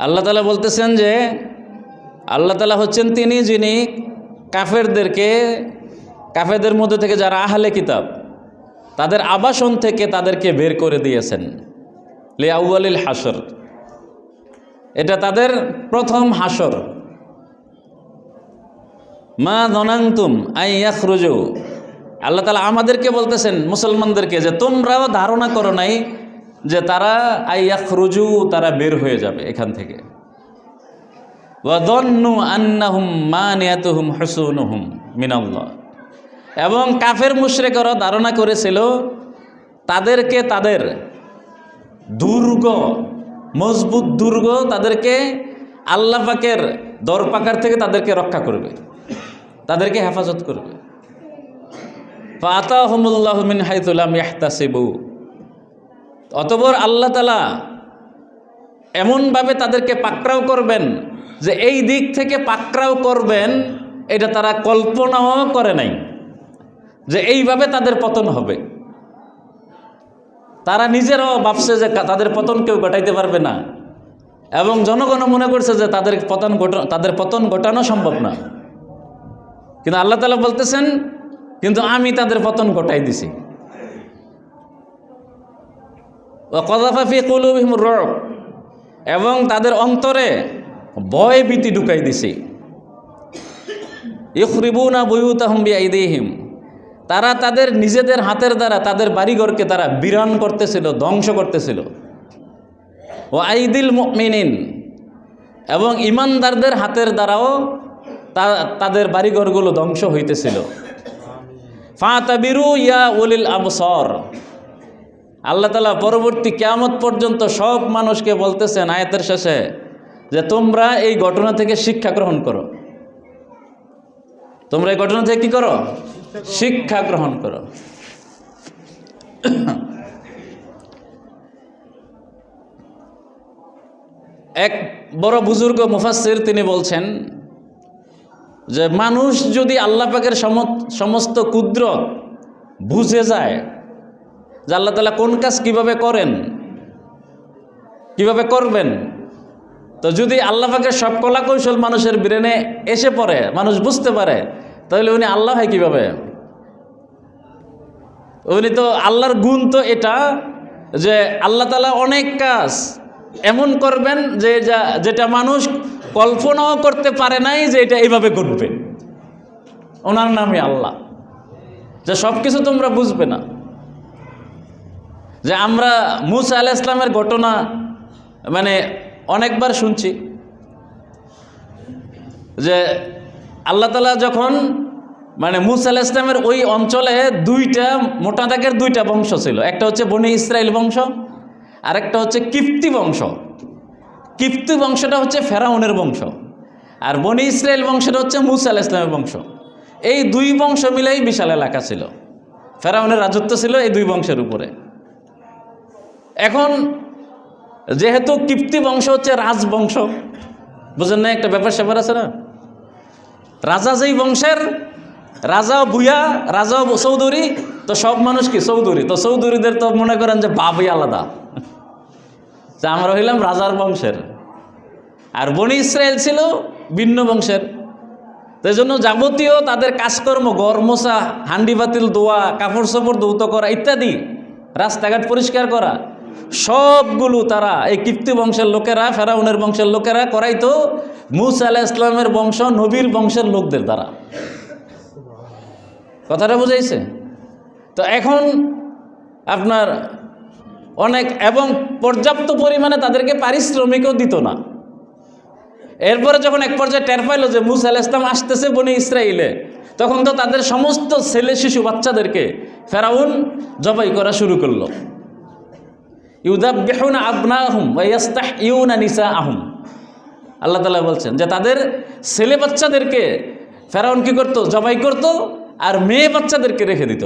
আল্লাহ তালা বলতেছেন যে, আল্লাহ তালা হচ্ছেন তিনি যিনি কাফেরদেরকে, কাফেরদের মধ্যে থেকে যারা আহলে কিতাব, তাদের আবাসন থেকে তাদেরকে বের করে দিয়েছেন। লে লিয়াউলিল হাসর এটা তাদের প্রথম হাসর মা দনাংতুম আই ইয়াখরুজু। আল্লাহ তালা আমাদেরকে বলতেছেন, মুসলমানদেরকে, যে তোমরাও ধারণা করো নাই যে তারা আই রুজু তারা বের হয়ে যাবে এখান থেকে। এবং কাফের মুশরেকরা ধারণা করেছিল, তাদেরকে তাদের দুর্গ, মজবুত দুর্গ তাদেরকে আল্লাহ পাকের দরপাকার থেকে তাদেরকে রক্ষা করবে, তাদেরকে হেফাজত করবে। ফাতাহমুল্লাহ মিন হাইতুলাম ইয়াহতাসিবু। অতবর আল্লাহ তালা এমনভাবে তাদেরকে পাকড়াও করবেন যে এই দিক থেকে পাকড়াও করবেন, এটা তারা কল্পনাও করে নাই যে এইভাবে তাদের পতন হবে। তারা নিজেরাও ভাবছে যে তাদের পতন কেউ ঘটাইতে পারবে না। এবং জনগণ মনে করছে যে তাদের পতন তাদের পতন ঘটানো সম্ভব না। কিন্তু আল্লাহ তালা বলতেছেন, কিন্তু আমি তাদের পতন ঘটাই দিছি। কদাফাফি কুলুবিহিম রব। এবং তাদের অন্তরে ভয় ভীতি ঢুকাই দিছি। ইখরিবুনা বুয়ুতাহুম বিআইদিহিম। তারা তাদের নিজেদের হাতের দ্বারা তাদের বাড়িঘরকে তারা বিরান করতেছিল, ধ্বংস করতেছিল। ও আইদিল মুমিনিন। এবং ইমানদারদের হাতের দ্বারাও তাদের বাড়িঘরগুলো ধ্বংস হইতেছিল। ফাতাবিরু ইয়া উলিল আবসর। আল্লাহ তালা পরবর্তী কেয়ামত পর্যন্ত সব মানুষকে বলতেছেন আয়াতের শেষে যে তোমরা এই ঘটনা থেকে শিক্ষা গ্রহণ করো। তোমরা এই ঘটনা থেকে কি করো? শিক্ষা গ্রহণ করো। এক বড় বুজুর্গ মুফাসির তিনি বলছেন যে মানুষ যদি আল্লাহ পাকের সম- সমস্ত কুদরত বুঝে যায় যে আল্লাহ তালা কোন কাজ কীভাবে করেন, কীভাবে করবেন? তো যদি আল্লাহ সব কলা কৌশল মানুষের ব্রেনে এসে পড়ে, মানুষ বুঝতে পারে, তাহলে উনি আল্লাহ হয় কীভাবে? উনি তো আল্লাহর গুণ তো এটা যে আল্লাহ তালা অনেক কাজ এমন করবেন যে যা- যেটা মানুষ কল্পনাও করতে পারে নাই যে এটা এইভাবে ঘটবে। ওনার নামই আল্লাহ। যে সব কিছু তোমরা বুঝবে না। যে আমরা মুসা আলাহ ইসলামের ঘটনা মানে অনেকবার শুনছি। যে আল্লাহ তালা যখন মানে মুসা আলাহ ইসলামের ওই অঞ্চলে দুইটা, মোটা দাগের দুইটা বংশ ছিল। একটা হচ্ছে বনি ইসরায়েল বংশ আর একটা হচ্ছে কিপ্তি বংশ। কিপ্তি বংশটা হচ্ছে ফেরাউনের বংশ, আর বনি ইসরায়েল বংশটা হচ্ছে মুসা আলাহ ইসলামের বংশ। এই দুই বংশ মিলেই বিশাল এলাকা ছিল। ফেরাউনের রাজত্ব ছিল এই দুই বংশের উপরে। এখন যেহেতু কিপ্তি বংশ হচ্ছে রাজবংশ বুঝেন না একটা ব্যাপার স্যাপার আছে না? রাজা যেই বংশের, রাজা ভুয়া, রাজা চৌধুরী, তো সব মানুষ কি চৌধুরী? তো চৌধুরীদের তো মনে করেন যে বাবই আলাদা। যে আমরা হইলাম রাজার বংশের। আর বনি ইসরায়েল ছিল ভিন্ন বংশের। তাই জন্য যাবতীয় তাদের কাজকর্ম গরমোসা হান্ডি বাতিল, দোয়া, কাপড় সাপড় দৌত করা ইত্যাদি রাস্তাঘাট পরিষ্কার করা সবগুলো তারা, এই কীর্তি বংশের লোকেরা, ফেরাউনের বংশের লোকেরা করাইতো মুসা আলাহ ইসলামের বংশ, নবীর বংশের লোকদের দ্বারা। কথাটা বুঝাইছে? তো এখন আপনার অনেক এবং পর্যাপ্ত পরিমাণে তাদেরকে পারিশ্রমিকও দিত না। এরপরে যখন এক পর্যায়ে টের পাইলো যে মুসা আল ইসলাম আসতেছে বনে ইসরায়েলে তখন তো তাদের সমস্ত ছেলে শিশু বাচ্চাদেরকে ফেরাউন জবাই করা শুরু করল। ইউদাবেহুন আবনা আহম ওয়াস্তাহ ইউনা নিসা আহম আল্লাহ তালা বলছেন যে তাদের ছেলে বাচ্চাদেরকে ফেরাউন কি করতো? জবাই করতো আর মেয়ে বাচ্চাদেরকে রেখে দিত।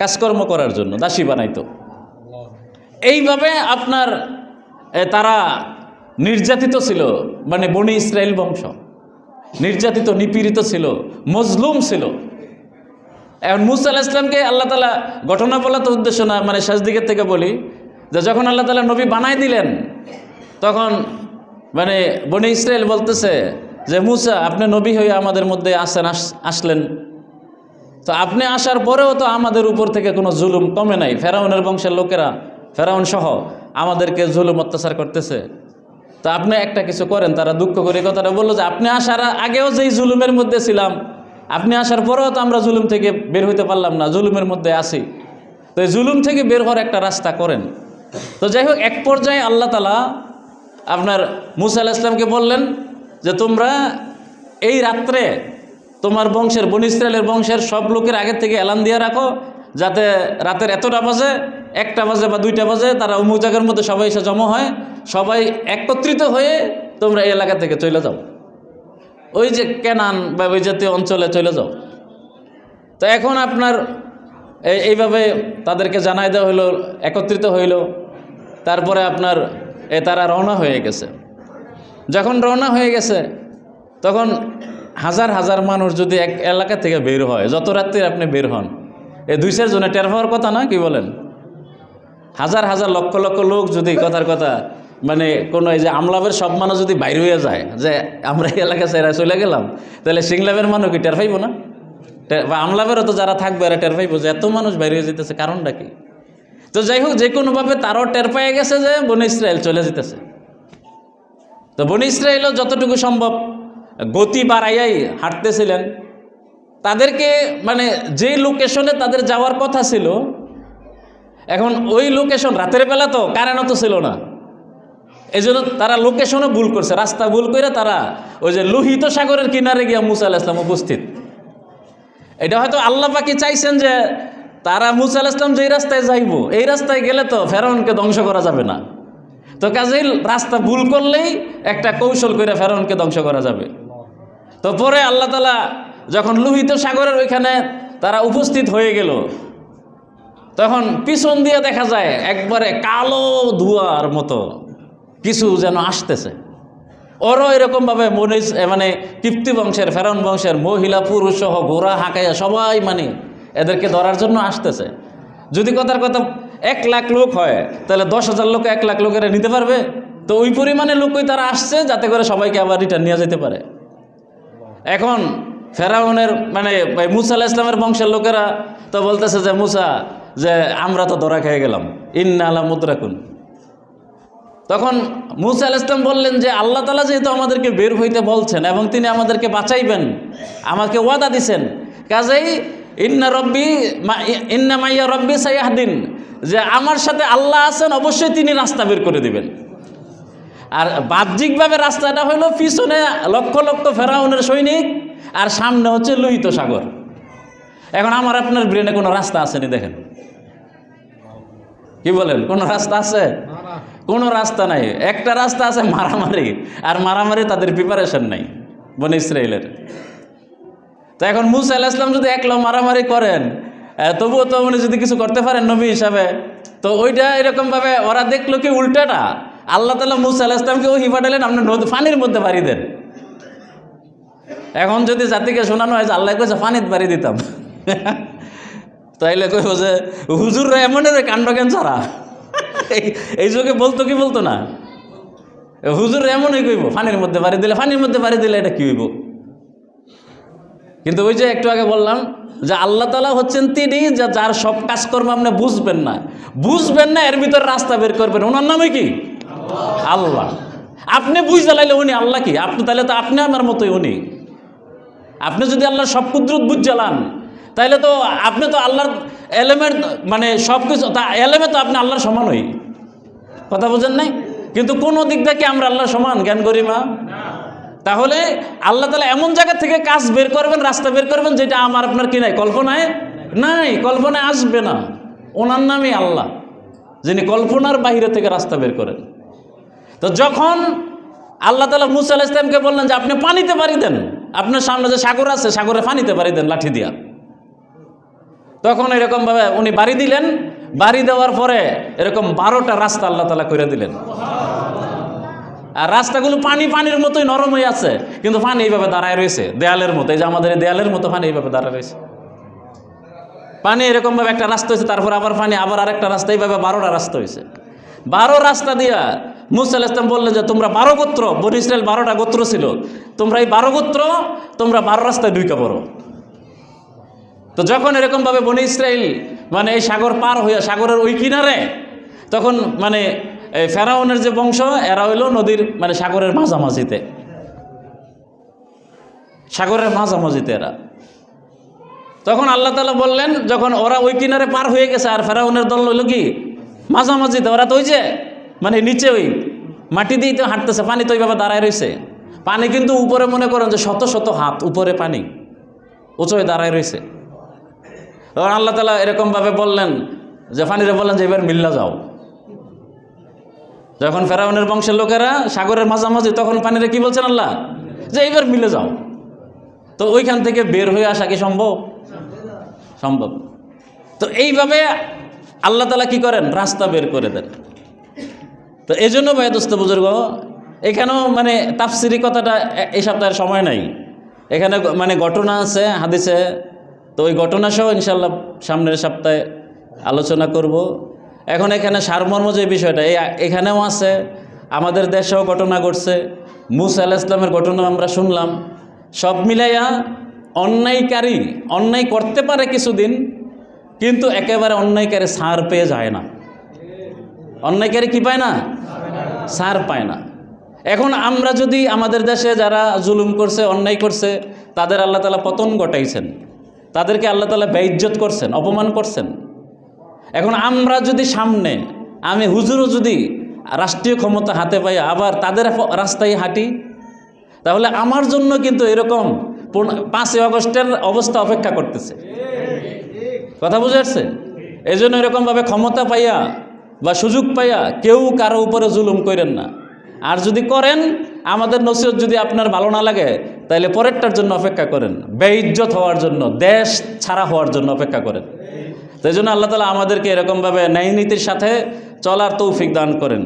কাজকর্ম করার জন্য, দাসী বানাইতো। এইভাবে আপনার তারা নির্যাতিত ছিল মানে বনি ইসরায়েল বংশ। নির্যাতিত, নিপীড়িত ছিল, মজলুম ছিল। এখন মুসা আল্লাহ ইসলামকে আল্লাহ তালা ঘটনা বলা তো উদ্দেশ্য না মানে শেষ দিকের থেকে বলি যে যখন আল্লাহ তালা নবী বানাই দিলেন, তখন মানে বনে ইসরায়েল বলতেছে যে, মুসা, আপনি নবী হয়ে আমাদের মধ্যে আসেন, আস- আসলেন। তো আপনি আসার পরেও তো আমাদের উপর থেকে কোনো জুলুম কমে নাই। ফেরাউনের বংশের লোকেরা, ফেরাউন সহ আমাদেরকে জুলুম অত্যাচার করতেছে। তো আপনি একটা কিছু করেন, তারা দুঃখ করে কথাটা বলল যে, আপনি আসার আগেও যেই জুলুমের মধ্যে ছিলাম, আপনি আসার পরেও তো আমরা জুলুম থেকে বের হইতে পারলাম না, জুলুমের মধ্যে আসি তো এই জুলুম থেকে বের হওয়ার একটা রাস্তা করেন। তো যাই হোক এক পর্যায়ে আল্লাহ তালা আপনার মুসা আলাহ ইসলামকে বললেন যে, তোমরা এই রাত্রে তোমার বংশের, বন ইসরায়েলের বংশের সব লোকের আগের থেকে এলান দিয়ে রাখো, যাতে রাতের এতটা বাজে, একটা বাজে বা দুইটা বাজে তারা অমুক জায়গার মধ্যে সবাই এসে জমা হয়, সবাই একত্রিত হয়ে তোমরা এই এলাকা থেকে চলে যাও। ওই যে কেনান বা ওই জাতীয় অঞ্চলে চলে যাও। তো এখন আপনার এই- এইভাবে তাদেরকে জানাই দেওয়া হইল, একত্রিত হইল। তারপরে আপনার এ তারা রওনা হয়ে গেছে। যখন রওনা হয়ে গেছে, তখন হাজার হাজার মানুষ যদি এক এলাকা থেকে বের হয়, যত রাত্রি আপনি বের হন এই দুই চার জনে টের পাওয়ার কথা না, কি বলেন? হাজার হাজার লক্ষ লক্ষ লোক যদি কথার কথা মানে কোনো এই যে আমলাভের সব মানুষ যদি বাইর হয়ে যায়, যে আমরা এই এলাকা সেরা চলে গেলাম, তাহলে সিংলাভের মানুষ কি টের পাইব না? বা আমলাভেরও তো যারা থাকবে, এরা টের পাইব যে এত মানুষ বাইরে হয়ে যেতেছে, কারণটা কি? তো যাই হোক, যে কোনোভাবে তারও টের পেয়ে গেছে যে বন ইসরায়েল চলে যেতেছে। তো বন ইসরায়েলও যতটুকু সম্ভব গতি বাড়াইয়াই হাঁটতেছিলেন। তাদেরকে মানে যে লোকেশনে তাদের যাওয়ার কথা ছিল, এখন ওই লোকেশন রাতের বেলা তো কারেন্টও তো ছিল না। এই জন্য তারা লোকেশনও ভুল করছে, রাস্তা ভুল করে তারা ওই যে লোহিত সাগরের কিনারে গিয়া মুসা আল ইসলাম উপস্থিত। এটা হয়তো আল্লাহ পাকি চাইছেন যে তারা মুসা আল ইসলাম যেই রাস্তায় যাইব, এই রাস্তায় গেলে তো ফেরাউনকে ধ্বংস করা যাবে না। তো কাজেই রাস্তা ভুল করলেই একটা কৌশল করে ফেরাউনকে ধ্বংস করা যাবে। তো পরে আল্লাহ তালা যখন লোহিত সাগরের ওইখানে তারা উপস্থিত হয়ে গেল, তখন পিছন দিয়ে দেখা যায় একবারে কালো ধোঁয়ার মতো কিছু যেন আসতেছে। ওরও এরকমভাবে মনে মানে কিপ্তি বংশের, ফেরাউন বংশের মহিলা, পুরুষ সহ ঘোড়া হাঁকাইয়া সবাই মানে এদেরকে ধরার জন্য আসতেছে। যদি কথার কথা এক লাখ লোক হয়, তাহলে দশ হাজার লোক এক লাখ লোকেরা নিতে পারবে? তো ওই পরিমাণে লোকই তারা আসছে যাতে করে সবাইকে আবার রিটার্ন নিয়ে যেতে পারে। এখন ফেরাউনের মানে মুসা আলাহ ইসলামের বংশের লোকেরা তো বলতেছে যে, মুসা, যে আমরা তো ধরা খেয়ে গেলাম। ইন্না আলা মুদ্রাকুন। তখন মুসা আল ইসলাম বললেন যে, আল্লাহ তালা যেহেতু আমাদেরকে বের হইতে বলছেন এবং তিনি আমাদেরকে বাঁচাইবেন, আমাকে ওয়াদা দিছেন, কাজেই ইন্না রব্বি ইন্না মাইয়া রব্বি সাইয়াহদিন যে আমার সাথে আল্লাহ আছেন, অবশ্যই তিনি রাস্তা বের করে দিবেন। আর বাহ্যিকভাবে রাস্তাটা হলো পিছনে লক্ষ লক্ষ ফেরাউনের সৈনিক, আর সামনে হচ্ছে লোহিত সাগর। এখন আমার আপনার ব্রেনে কোনো রাস্তা আসেনি, দেখেন। কি বলেন, কোনো রাস্তা আছে? কোনো রাস্তা নাই। একটা রাস্তা আছে মারামারি, আর মারামারি তাদের প্রিপারেশন নাই, বন ইসরায়েলের তো এখন মুসা আল্লাহ ইসলাম যদি একলা মারামারি করেন তবুও তো উনি যদি কিছু করতে পারেন নবী হিসাবে, তো ওইটা এরকমভাবে ওরা দেখল কি উল্টাটা? আল্লাহ তালা মুসা আল্লাহ ইসলামকে ওই পাঠালেন আপনি নদী পানির মধ্যে বাড়ি দেন। এখন যদি জাতিকে শোনানো হয় যে আল্লাহ কইছে পানিত বাড়ি দিতাম। তাইলে কইব যে হুজুররা এমন রে কাণ্ড কেন ছাড়া? এই যুগে বলতো কি বলতো না? হুজুর এমনই কইব, ফানির মধ্যে বাড়ি দিলে, ফানির মধ্যে বাড়ি দিলে এটা কি হইব? কিন্তু ওই যে একটু আগে বললাম যে আল্লাহ তালা হচ্ছেন তিনি যা যার সব কাজকর্ম আপনি বুঝবেন না। বুঝবেন না, এর ভিতর রাস্তা বের করবেন। ওনার নামে কি? আল্লাহ। আপনি বুঝ জ্বালাইলে উনি আল্লাহ কি? আপনি তাহলে তো আপনি আমার মতোই উনি। আপনি যদি আল্লাহর সব কুদরত বুঝ জ্বালান তাহলে তো আপনি তো আল্লাহর এলেমের মানে সব কিছু তা এলেমে তো আপনি আল্লাহর সমান হই। কথা বোঝেন নাই? কিন্তু কোনো দিক থেকে আমরা আল্লাহর সমান, জ্ঞান করি মা তাহলে আল্লাহ তালা এমন জায়গা থেকে কাজ বের করবেন, রাস্তা বের করবেন, যেটা আমার আপনার কি নাই? কল্পনায় নাই, কল্পনায় আসবে না। ওনার নামই আল্লাহ, যিনি কল্পনার বাইরে থেকে রাস্তা বের করেন। তো যখন আল্লাহ তালা মুসা আলাহ ইসলামকে বললেন যে, আপনি পানিতে পারি দেন। আপনার সামনে যে সাগর আছে, সাগরে পানিতে পারি দেন, লাঠি দিয়া। তখন এরকমভাবে উনি বাড়ি দিলেন। বাড়ি দেওয়ার পরে এরকম বারোটা রাস্তা আল্লাহ তালা করে দিলেন। আর রাস্তাগুলো পানি পানির মতোই নরম হয়ে আছে, কিন্তু পানি এইভাবে দাঁড়ায় রয়েছে, দেয়ালের মতো। এই যে আমাদের দেয়ালের মতো পানি এইভাবে দাঁড়ায় রয়েছে। পানি এরকমভাবে একটা রাস্তা হয়েছে, তারপর আবার পানি, আবার আরেকটা রাস্তা, এইভাবে বারোটা রাস্তা হয়েছে। বারো রাস্তা দিয়া মুসা আল ইসলাম বললেন যে, তোমরা বারো গোত্র, বনি ইসরায়েল বারোটা গোত্র ছিল। তোমরা এই বারো গোত্র, তোমরা বারো রাস্তায় ঢুকে পড়ো। তো যখন এরকমভাবে বনি ইসরায়েল মানে এই সাগর পার হইয়া, সাগরের ওই কিনারে, তখন মানে এই ফেরাউনের যে বংশ, এরা হইল নদীর মানে সাগরের মাঝামাঝিতে। সাগরের মাঝামাঝিতে এরা। তখন আল্লাহ তালা বললেন, যখন ওরা ওই কিনারে পার হয়ে গেছে, আর ফেরাউনের দল হইল কি? মাঝামাঝিতে, ওরা তো ওই যে মানে নিচে ওই মাটি দিয়েই তো হাঁটতেছে, পানি তো ওইভাবে দাঁড়ায় রয়েছে পানি কিন্তু উপরে মনে করেন যে শত শত হাত উপরে পানি, উঁচু হয়ে দাঁড়ায় রয়েছে তখন আল্লাহ তালা এরকমভাবে বললেন, যে ফানিরে বললেন যে, এবার মিল্লা যাও। যখন ফেরাউনের বংশের লোকেরা সাগরের মাঝামাঝি, তখন পানিরে কি বলছেন আল্লাহ? যে এইবার মিলে যাও। তো ওইখান থেকে বের হয়ে আসা কি সম্ভব? সম্ভব। তো এইভাবে আল্লাহ তালা কি করেন? রাস্তা বের করে দেন। তো এই জন্য ভাইদোস্ত বুজুর্গ, এখানেও মানে তাফসিরি কথাটা এই সপ্তাহের সময় নাই। এখানে মানে ঘটনা আছে, হাদিসে। তো ওই ঘটনা সহ ইনশাল্লাহ সামনের সপ্তাহে আলোচনা করব। এখন এখানে সারমর্ম যে বিষয়টা, এই এখানেও আছে, আমাদের দেশেও ঘটনা ঘটছে, মুসা আলাহ ইসলামের ঘটনা আমরা শুনলাম। সব মিলাইয়া অন্যায়কারী, অন্যায় করতে পারে কিছুদিন, কিন্তু একেবারে অন্যায়কারী সার পেয়ে যায় না। অন্যায়কারী কি পায় না? সার পায় না। এখন আমরা যদি আমাদের দেশে যারা জুলুম করছে, অন্যায় করছে, তাদের আল্লাহ তালা পতন ঘটাইছেন। তাদেরকে আল্লাহ তালা বেইজ্জত করছেন, অপমান করছেন। এখন আমরা যদি সামনে আমি হুজুরও যদি রাষ্ট্রীয় ক্ষমতা হাতে পাই আবার তাদের রাস্তায় হাঁটি তাহলে আমার জন্য কিন্তু এরকম পাঁচই আগস্টের অবস্থা অপেক্ষা করতেছে। কথা বুঝে আসছে? এই জন্য এরকমভাবে ক্ষমতা পাইয়া বা সুযোগ পাইয়া কেউ কারও উপরে জুলুম করেন না। আর যদি করেন আমাদের নসিহত যদি আপনার ভালো না লাগে তাহলে পরেরটার জন্য অপেক্ষা করেন। বেইজ্জত হওয়ার জন্য দেশ ছাড়া হওয়ার জন্য অপেক্ষা করেন। তো এই জন্য আল্লাহ তালা আমাদেরকে এরকমভাবে ন্যায় নীতির সাথে চলার তৌফিক দান করেন।